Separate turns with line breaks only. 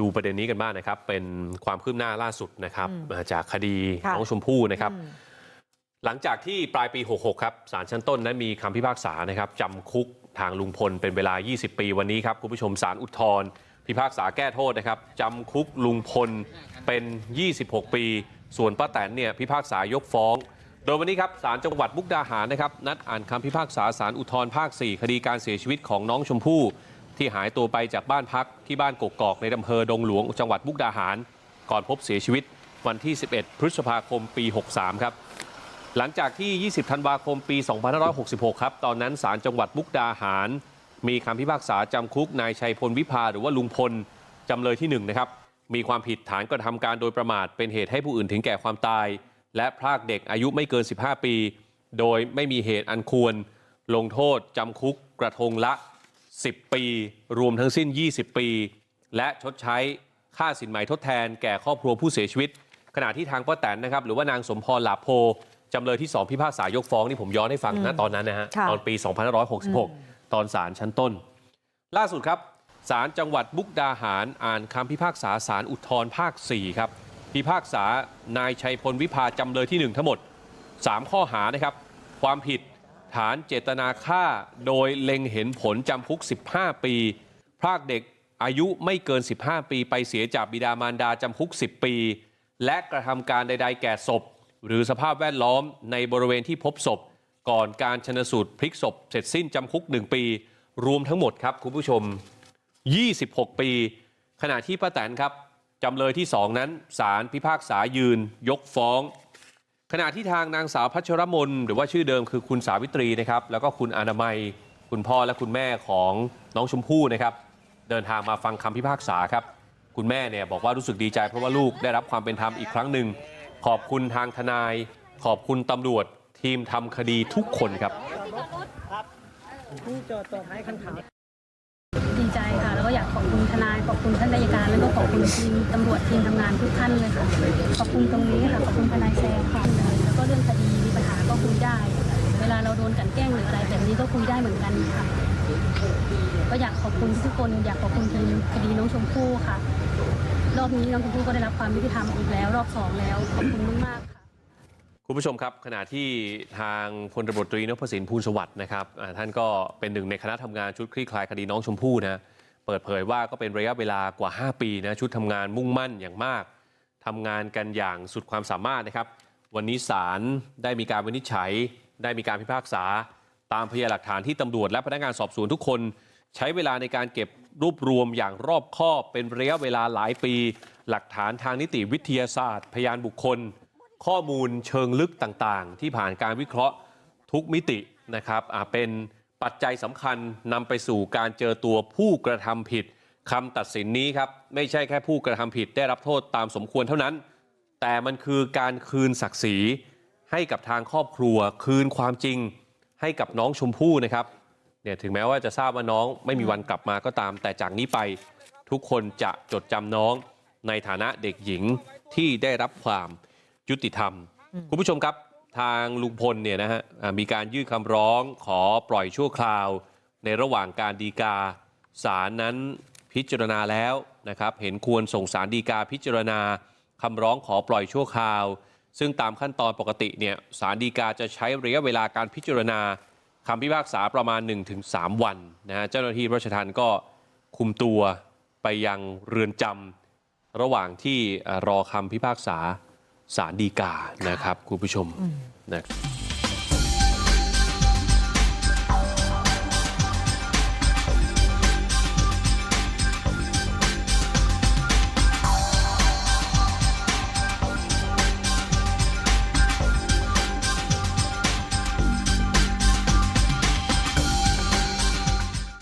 ดูประเด็นนี้กันบ้างนะครับ เป็นความคืบหน้าล่าสุดนะครับ
อืม
มาจากคดี
ค่ะ
น้องชมพู่นะครับ
อืม
หลังจากที่ปลายปี 66 ครับศาลชั้นต้นนั้นมีคำพิพากษานะครับจำคุกทางลุงพลเป็นเวลา 20 ปีวันนี้ครับ คุณผู้ชมศาลอุทธรณ์พิพากษาแก้โทษนะครับจำคุกลุงพลเป็น 26 ปี ส่วนป้าแตนเนี่ยพิพากษายกฟ้อง โดยวันนี้ครับศาลจังหวัดมุกดาหารนะครับนัดอ่านคำพิพากษาศาลอุทธรภาค 4 คดีการเสียชีวิตของน้องชมพู่ ที่หายตัวไปจากบ้านพักที่บ้านกกอกในอำเภอดงหลวงจังหวัดมุกดาหาร ก่อนพบเสียชีวิตวันที่ 11 พฤษภาคมปี 63 ครับ หลังจากที่ 20 ธันวาคมปี 2566 ครับ ตอนนั้นศาลจังหวัดมุกดาหาร มีคำพิพากษาจำคุกนายชัยพลวิภาหรือว่าลุงพลจำเลยที่1นะครับ มีความผิดฐานกระทำการโดยประมาทเป็นเหตุให้ผู้อื่นถึงแก่ความตาย และพรากเด็กอายุไม่เกิน 15 ปี โดยไม่มีเหตุอันควร ลงโทษจำคุกกระทงละ 10 ปี รวมทั้งสิ้น 20 ปี และชดใช้ค่าสินไหมทดแทนแก่ครอบครัวผู้เสียชีวิต ขณะที่ทางป้าแตนนะครับหรือว่านางสมพรหลาโพจำเลยที่ 2 พิพากษายกฟ้องนี่ผมย้อนให้ฟังนะตอนนั้นนะฮะ
ค่ะ
ตอนปี 2566 ตอนศาลชั้นต้น ล่าสุดครับศาลจังหวัดมุกดาหารอ่านคำพิพากษาศาลอุทธรภาค 4 ครับพิพากษานายชัยพลวิภาจำเลยที่ 1 ทั้งหมด 3 ข้อหานะครับ ความผิด ฐานเจตนาฆ่าโดยเล็งเห็นผลจำคุก 15 ปี พรากเด็กอายุไม่เกิน 15 ปี ไปเสียจากบิดามารดาจำคุก 10 ปี และกระทำการใด ๆ แก่ศพ หรือสภาพแวดล้อมในบริเวณที่พบศพ ก่อนการชนสูตรพลิกศพ เสร็จสิ้นจำคุก 1 ปี รวมทั้งหมดครับคุณผู้ชม 26 ปี ขณะที่ป้าแตนครับจำเลยที่ 2 นั้นศาลพิพากษายืน ยกฟ้อง ขณะที่ทางนางสาวพัชรมน หรือว่าชื่อเดิมคือคุณสาวิตรีนะครับ แล้วก็คุณอนามัย คุณพ่อและคุณแม่ของน้องชมพู่นะครับ เดินทางมาฟังคำพิพากษาครับ คุณแม่เนี่ยบอกว่ารู้สึกดีใจเพราะว่าลูกได้รับความเป็นธรรมอีกครั้งหนึ่ง ขอบคุณทางทนาย ขอบคุณตำรวจ ทีมทำคดีทุกคนครับ
ใจค่ะ แล้วก็อยากขอบคุณทนาย ขอบคุณท่านอัยการ แล้วก็ขอบคุณทีมตำรวจทีมทำงานทุกท่านเลยค่ะ ขอบคุณตรงนี้ค่ะ ขอบคุณทนายแซมค่ะ แล้วก็เรื่องคดีมีปัญหาก็คุยได้ เวลาเราโดนกันแกล้งหรืออะไรแบบนี้ก็คุยได้เหมือนกันค่ะ ก็อยากขอบคุณทุกคน อยากขอบคุณทีมคดีน้องชมพู่ค่ะ รอบนี้น้องชมพู่ก็ได้รับความยุติธรรมอีกแล้ว รอบสองแล้ว ขอบคุณมากๆค่ะ
คุณผู้ชมครับขณะที่ทางพลตำรวจตรีนพสินพูลสวัสดิ์นะครับท่านก็เป็นหนึ่งในคณะทำงานชุดคลี่คลายคดีน้องชมพู่นะเปิดเผยว่าก็เป็นระยะเวลากว่า 5 ปีนะชุดทำงานมุ่งมั่นอย่างมากทำงานกันอย่างสุดความสามารถนะครับ วันนี้ศาลได้มีการวินิจฉัย ได้มีการพิพากษา ตามพยานหลักฐานที่ตำรวจและพนักงานสอบสวนทุกคน ใช้เวลาในการเก็บรวบรวมอย่างรอบคอบ เป็นระยะเวลาหลายปี หลักฐานทางนิติวิทยาศาสตร์ พยานบุคคล ข้อมูลเชิงลึกต่างๆ ที่ผ่านการวิเคราะห์ทุกมิตินะครับเป็นปัจจัยสำคัญนำไปสู่การเจอตัวผู้กระทำผิดคำตัดสินนี้ครับ ไม่ใช่แค่ผู้กระทำผิดได้รับโทษตามสมควรเท่านั้น แต่มันคือการคืนศักดิ์ศรีให้กับทางครอบครัว คืนความจริงให้กับน้องชมพู่นะครับเนี่ยถึงแม้ว่าจะทราบว่าน้องไม่มีวันกลับมาก็ตาม แต่จากนี้ไปทุกคนจะจดจำน้องในฐานะเด็กหญิงที่ได้รับความ ยุติธรรม คุณผู้ชมครับทางลุงพลเนี่ยนะฮะอ่ามีการยื่นคำร้องขอปล่อยชั่วคราว ในระหว่างการดีกาศาลนั้นพิจารณาแล้วนะครับ เห็นควรส่งสารดีกาพิจารณาคำร้องขอปล่อยชั่วคราว ซึ่งตามขั้นตอนปกติเนี่ยสารดีกาจะใช้ระยะเวลาการพิจารณาคำพิพากษาประมาณ 1-3 วันนะฮะเจ้าหน้าที่ราชทัณฑ์ก็คุมตัวไปยังเรือนจำระหว่างที่เอ่อรอคำพิพากษา สารดีกานะครับคุณผู้ชมนะครับ